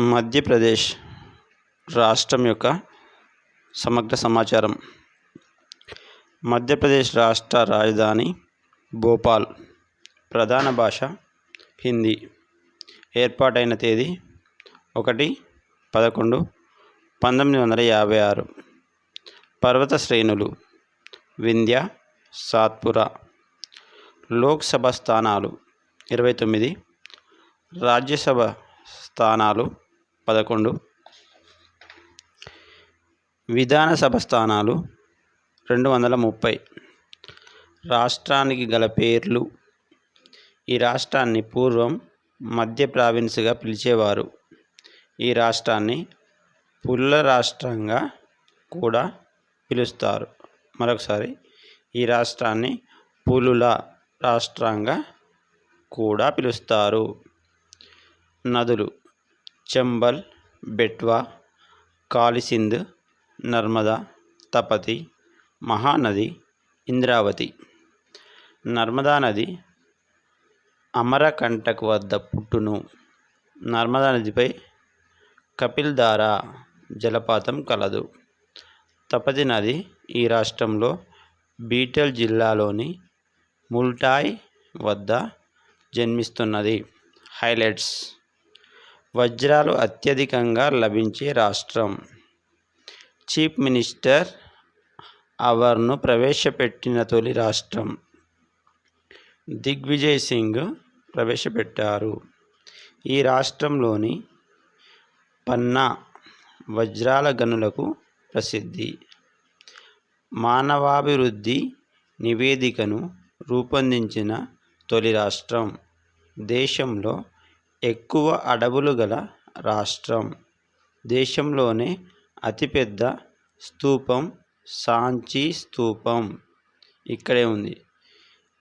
మధ్యప్రదేశ్ రాష్ట్రం యొక్క సమగ్ర సమాచారం. మధ్యప్రదేశ్ రాష్ట్ర రాజధాని భోపాల్. ప్రధాన భాష హిందీ. ఏర్పాటైన తేదీ ఒకటి పదకొండు పంతొమ్మిది వందల యాభై ఆరు. పర్వత శ్రేణులు వింధ్య సాత్పురా. లోక్సభ స్థానాలు ఇరవై తొమ్మిది. రాజ్యసభ స్థానాలు పదకొండు. విధానసభ స్థానాలు రెండు వందల ముప్పై. రాష్ట్రానికి గల పేర్లు. ఈ రాష్ట్రాన్ని పూర్వం మధ్య ప్రావిన్స్గా పిలిచేవారు. ఈ రాష్ట్రాన్ని పుల్ల రాష్ట్రంగా కూడా పిలుస్తారు. మరొకసారి ఈ రాష్ట్రాన్ని పులుల రాష్ట్రంగా కూడా పిలుస్తారు. నదులు. చంబల్ బెట్వా కాళిసింద్ నర్మదా తపతి మహానది ఇంద్రావతి. నర్మదా నది అమరకంటక్ వద్ద పుట్టును. నర్మదా నదిపై కపిల్ధారా జలపాతం కలదు. తపతి నది ఈ రాష్ట్రంలో బీటల్ జిల్లాలోని ముల్టాయ్ వద్ద జన్మిస్తున్నది. హైలైట్స్ వజ్రాలు అత్యధికంగా లభించే రాష్ట్రం. చీఫ్ మినిస్టర్ అవర్ను ప్రవేశపెట్టిన తొలి రాష్ట్రం. దిగ్విజయ్ సింగ్ ప్రవేశపెట్టారు. ఈ రాష్ట్రంలోని పన్నా వజ్రాల గనులకు ప్రసిద్ధి. మానవాభివృద్ధి నివేదికను రూపొందించిన తొలి రాష్ట్రం దేశంలో ఎక్కువ అడవులు గల రాష్ట్రం. దేశంలోనే అతిపెద్ద స్థూపం సాంచీ స్థూపం. ఇక్కడే ఉంది.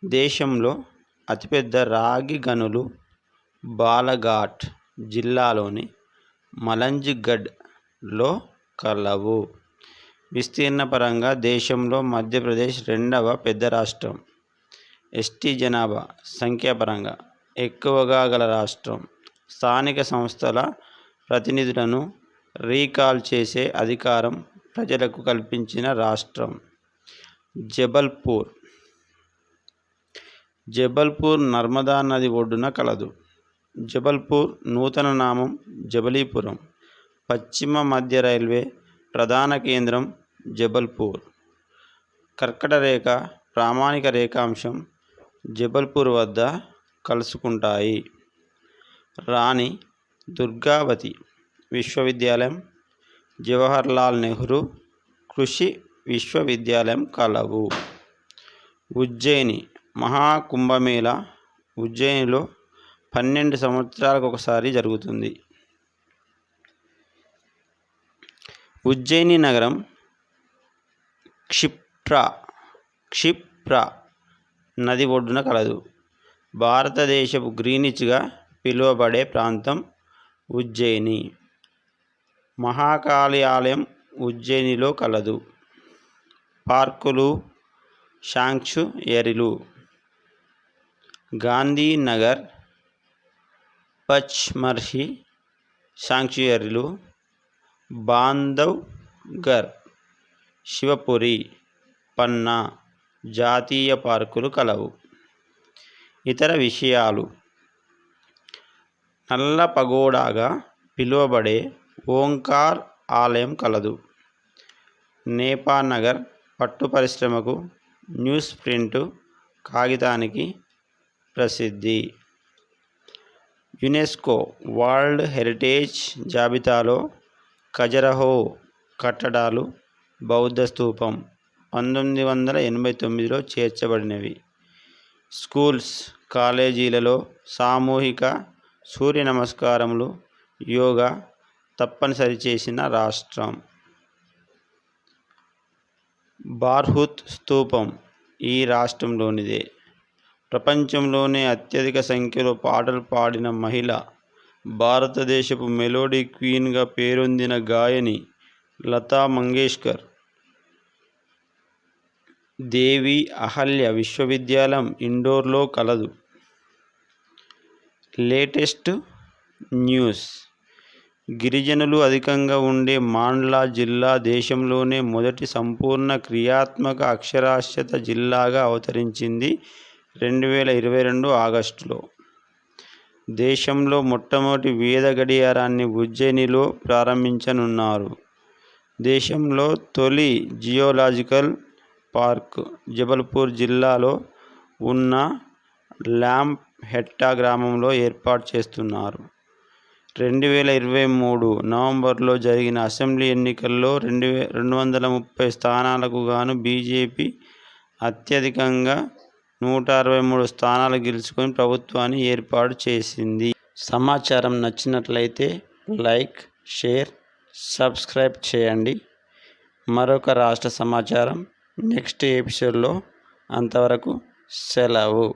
దేశంలో అతిపెద్ద రాగి గనులు బాలఘాట్ జిల్లాలోని మలంజ్గఢ్లో కలవు. విస్తీర్ణ పరంగా దేశంలో మధ్యప్రదేశ్ రెండవ పెద్ద రాష్ట్రం. ఎస్టీ జనాభా సంఖ్యాపరంగా ఎక్కువగా గల రాష్ట్రం. స్థానిక సంస్థల ప్రతినిధులను రీకాల్ చేసే అధికారం ప్రజలకు కల్పించిన రాష్ట్రం. జబల్పూర్. జబల్పూర్ నర్మదా నది ఒడ్డున కలదు. జబల్పూర్ నూతన నామం జబలీపురం. పశ్చిమ మధ్య రైల్వే ప్రధాన కేంద్రం జబల్పూర్. కర్కట రేఖ ప్రామాణిక రేఖాంశం జబల్పూర్ వద్ద కలుసుకుంటాయి. రాణి దుర్గావతి విశ్వవిద్యాలయం జవహర్లాల్ నెహ్రూ కృషి విశ్వవిద్యాలయం కలవు. ఉజ్జయిని మహాకుంభమేళ ఉజ్జయినిలో పన్నెండు సంవత్సరాలకు ఒకసారి జరుగుతుంది. ఉజ్జయిని నగరం క్షిప్రా క్షిప్రా నది ఒడ్డున కలదు. భారతదేశపు గ్రీనిచ్గా పిలువబడే ప్రాంతం ఉజ్జయిని. మహాకాళి ఆలయం ఉజ్జయినిలో కలదు. పార్కులు శాంక్చుయరీలు. గాంధీనగర్ పచ్మర్హి శాంక్చుయరీలు. బాంధవ్గర్ శివపురి పన్నా జాతీయ పార్కులు కలవు. ఇతర విషయాలు. నల్ల పగోడాగా పిలువబడే ఓంకార్ ఆలయం కలదు. నేపానగర్ పట్టు పరిశ్రమకు న్యూస్ ప్రింట్ కాగితానికి ప్రసిద్ధి. యునెస్కో వరల్డ్ హెరిటేజ్ జాబితాలో ఖజరహో కట్టడాలు బౌద్ధ స్తూపం పంతొమ్మిది వందల ఎనభై తొమ్మిదిలో చేర్చబడినవి. స్కూల్స్ కాలేజీలలో సామూహిక సూర్య నమస్కారములు యోగా తప్పనిసరి చేసిన రాష్ట్రం. బార్హుత్ స్తూపం ఈ రాష్ట్రంలోనిదే. ప్రపంచంలోనే అత్యధిక సంఖ్యలో పాటలు పాడిన మహిళ భారతదేశపు మెలోడీ క్వీన్గా పేరొందిన గాయని లతా మంగేష్కర్ దేవి అహల్య విశ్వవిద్యాలయం ఇండోర్లో కలదు. Latest news. గిరిజనులు అధికంగా ఉండే మాండ్లా జిల్లా దేశంలోనే మొదటి సంపూర్ణ క్రియాత్మక అక్షరాస్యత జిల్లాగా అవతరించింది రెండు వేల ఇరవై రెండు ఆగస్టులో. దేశంలో మొట్టమొదటి వేద గడియారాన్ని ఉజ్జయినిలో ప్రారంభించనున్నారు. దేశంలో తొలి జియోలాజికల్ పార్క్ జబల్పూర్ జిల్లాలో ఉన్న ల్యాంప్ హెట్టా గ్రామంలో ఏర్పాటు చేస్తున్నారు. రెండు వేల ఇరవై మూడు నవంబర్లో జరిగిన అసెంబ్లీ ఎన్నికల్లో రెండు వే రెండు వందల ముప్పై స్థానాలకు గాను బీజేపీ అత్యధికంగా నూట అరవై మూడు స్థానాలు గెలుచుకొని ప్రభుత్వాన్ని ఏర్పాటు చేసింది. సమాచారం నచ్చినట్లయితే లైక్ షేర్ సబ్స్క్రైబ్ చేయండి. మరొక రాష్ట్ర సమాచారం నెక్స్ట్ ఎపిసోడ్లో అంతవరకు సెలవు.